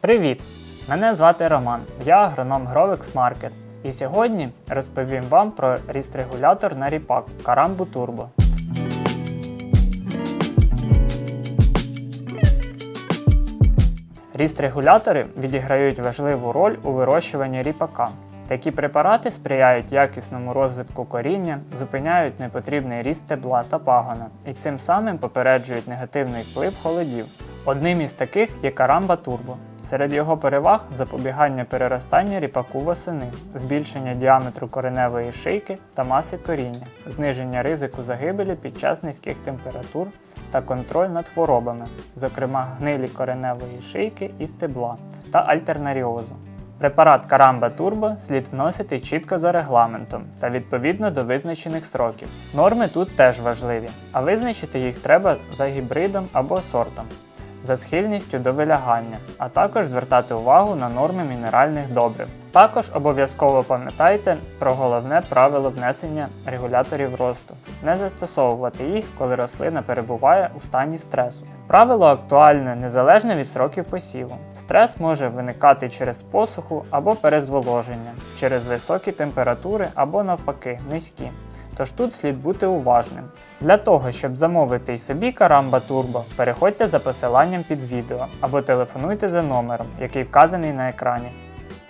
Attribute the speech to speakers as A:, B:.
A: Привіт! Мене звати Роман, я агроном Grovex Market. І сьогодні розповім вам про ріст-регулятор на ріпак Карамбу Turbo. Ріст-регулятори відіграють важливу роль у вирощуванні ріпака. Такі препарати сприяють якісному розвитку коріння, зупиняють непотрібний ріст стебла та пагона і цим самим попереджують негативний вплив холодів. Одним із таких є Карамба Турбо. Серед його переваг запобігання переростання ріпаку восени, збільшення діаметру кореневої шийки та маси коріння, зниження ризику загибелі під час низьких температур та контроль над хворобами, зокрема гнилі кореневої шийки і стебла та альтернаріозу. Препарат Карамба Турбо слід вносити чітко за регламентом та відповідно до визначених сроків. Норми тут теж важливі, а визначити їх треба за гібридом або сортом, за схильністю до вилягання, а також звертати увагу на норми мінеральних добрив. Також обов'язково пам'ятайте про головне правило внесення регуляторів росту не застосовувати їх, коли рослина перебуває у стані стресу. Правило актуальне незалежно від сроків посіву. Стрес може виникати через посуху або перезволоження, через високі температури або навпаки низькі. Тож тут слід бути уважним. Для того, щоб замовити й собі Карамба Turbo, переходьте за посиланням під відео або телефонуйте за номером, який вказаний на екрані.